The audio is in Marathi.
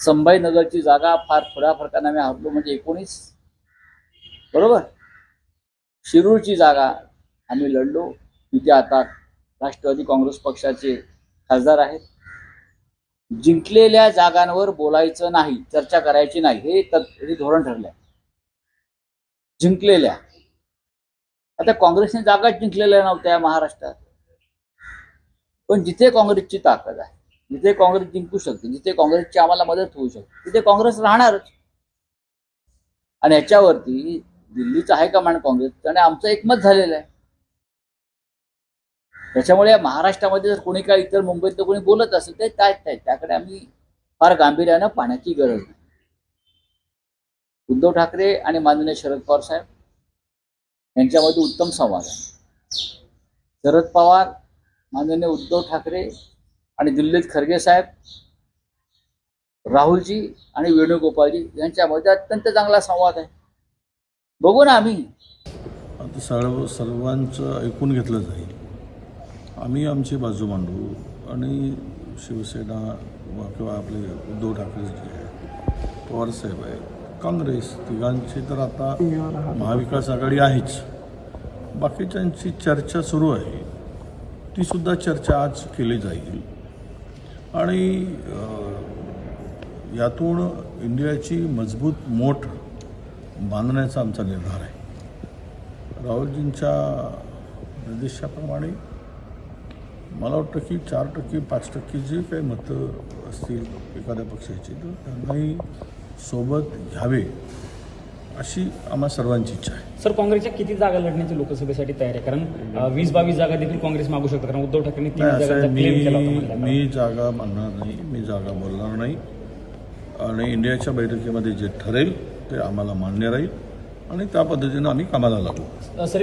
संभाजीनगरची जागा फार थोड्या फरकाने आम्ही हरलो म्हणजे एकोणीस बरोबर? शिरूरची जागा आम्ही लढलो. तिथे आता राष्ट्रवादी काँग्रेस पक्षाचे खासदार आहेत. जिंकलेल्या जागांवर बोलायचं नाही चर्चा करायची नाही हे तत् हे धोरण ठरलंय. जिंकलेल्या. आता काँग्रेसने जागाच जिंकलेल्या नव्हत्या महाराष्ट्रात. पण जिथे काँग्रेसची ताकद आहे जिथे काँग्रेस जिंकू शकते जिथे काँग्रेसची आम्हाला मदत होऊ शकते तिथे काँग्रेस राहणारच. आणि याच्यावरती दिल्लीचं हायकमांड काँग्रेस? आणि आमचं एकमत झालेलं आहे. त्याच्यामुळे महाराष्ट्रामध्ये जर कोणी काय इतर मुंबईत कोणी बोलत असेल ते काय आहेत. त्याकडे आम्ही फार गांभीर्यानं पाहण्याची गरज नाही. उद्धव ठाकरे आणि माननीय शरद पवार साहेब यांच्यामध्ये उत्तम संवाद आहे. शरद पवार माननीय उद्धव ठाकरे आणि दिल्लीत खरगे साहेब राहुलजी आणि वेणुगोपालजी यांच्यामध्ये अत्यंत चांगला संवाद आहे. बघू ना आम्ही आता सर्व सर्वांचं ऐकून घेतलं जाईल. आम्ही आमची बाजू मांडू आणि शिवसेना किंवा आपले उद्धव ठाकरेजी आहेत पवार पवारसाहेब आहे काँग्रेस तिघांची तर आता महाविकास आघाडी आहेच. बाकीच्यांची चर्चा सुरू आहे. ती सुद्धा चर्चा आज केली जाईल. आणि यातून इंडियाची मजबूत मोठ बांधण्याचा आमचा निर्धार आहे. राहुलजींच्या निर्देशाप्रमाणे मला वाटतं की चार टक्के पाच टक्के जे काही मतं असतील एखाद्या पक्षाची तर त्यांनाही सोबत घ्यावे. अशी आम्हा सर्वांची इच्छा आहे. सर काँग्रेसच्या किती जागा लढण्याची लोकसभेसाठी तयार आहे? कारण वीस बावीस जागा देखील काँग्रेस मागू शकतं कारण उद्धव ठाकरेंनी तीन नाही असं जागांचा आहे, क्लेम केला होता मी जागा मानणार नाही मी जागा बोलणार नाही. आणि इंडियाच्या बैठकीमध्ये जे ठरेल ते आम्हाला मान्य राहील. आणि त्या पद्धतीनं आम्ही कामाला लागू. सर एक